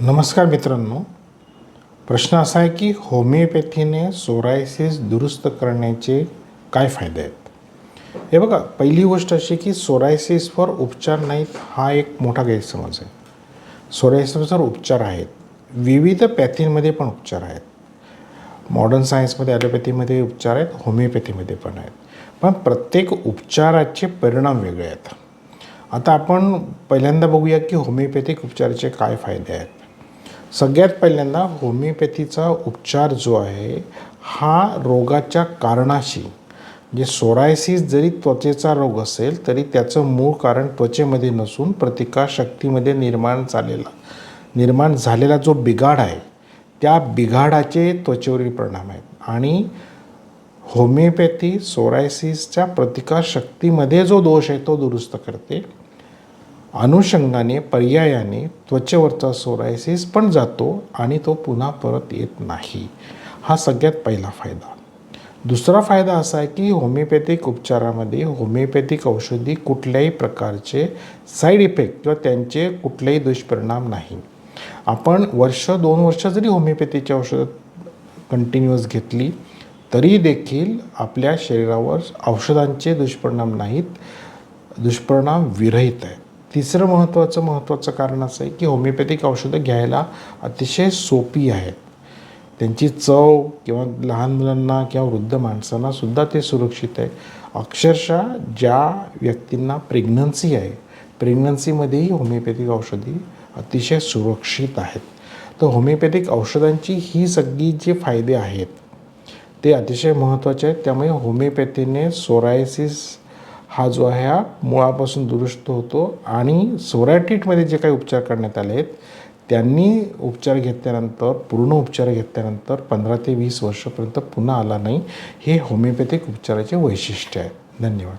नमस्कार मित्रांनो. प्रश्न असा आहे की होमिओपॅथीने सोरायसिस दुरुस्त करण्याचे काय फायदे आहेत? हे बघा पहिली गोष्ट अशी की सोरायसिसवर उपचार नाहीत हा एक मोठा गैरसमज आहे. सोरायसिसवर उपचार आहेत. विविध पॅथींमध्ये पण उपचार आहेत. मॉडर्न सायन्समध्ये ॲलोपॅथीमध्ये उपचार आहेत होमिओपॅथीमध्ये पण आहेत. पण प्रत्येक उपचाराचे परिणाम वेगळे आहेत. आता आपण पहिल्यांदा बघूया की होमिओपॅथिक उपचाराचे काय फायदे आहेत. सगळ्यात पहिल्यांदा होमिओपॅथीचा उपचार जो आहे हा रोगाच्या कारणाशी. जे सोरायसिस जरी त्वचेचा रोग असेल तरी त्याचं मूळ कारण त्वचेमध्ये नसून प्रतिकारशक्तीमध्ये निर्माण झालेला निर्माण झालेला जो बिघाड आहे त्या बिघाडाचे त्वचेवरील परिणाम आहेत. आणि होमिओपॅथी सोरायसिसच्या प्रतिकारशक्तीमध्ये जो दोष आहे तो दुरुस्त करते. अनुषंगाने पर्यायाने त्वचेवरचा सोरायसिस पण जातो आणि तो पुन्हा परत येत नाही. हा सगळ्यात पहिला फायदा. दुसरा फायदा असा आहे की होमिओपॅथिक उपचारामध्ये होमिओपॅथिक औषधी कुठल्याही प्रकारचे साईड इफेक्ट किंवा त्यांचे कुठलेही दुष्परिणाम नाही. आपण वर्ष दोन वर्ष जरी होमिओपॅथीची औषधं कंटिन्युअस घेतली तरी देखील आपल्या शरीरावर औषधांचे दुष्परिणाम नाहीत दुष्परिणाम विरहित आहेत. तिसरं महत्त्वाचं महत्त्वाचं कारण असं आहे की होमिओपॅथिक औषधं घ्यायला अतिशय सोपी आहेत. त्यांची चव किंवा लहान मुलांना किंवा वृद्ध माणसांना सुद्धा ते सुरक्षित आहे. अक्षरशः ज्या व्यक्तींना प्रेग्नन्सी आहे प्रेग्नन्सीमध्येही होमिओपॅथिक औषधी अतिशय सुरक्षित आहेत. तर होमिओपॅथिक औषधांची ही सगळी जे फायदे आहेत ते अतिशय महत्त्वाचे आहेत. त्यामुळे होमिओपॅथीने सोरायसिस हा जो आहे हा मुळापासून दुरुस्त होतो आणि सोरायटिटमध्ये जे काही उपचार करण्यात आले आहेत त्यांनी उपचार घेतल्यानंतर पूर्ण उपचार घेतल्यानंतर पंधरा ते वीस वर्षापर्यंत पुन्हा आला नाही. हे होमिओपॅथिक उपचाराचे वैशिष्ट्य आहे धन्यवाद.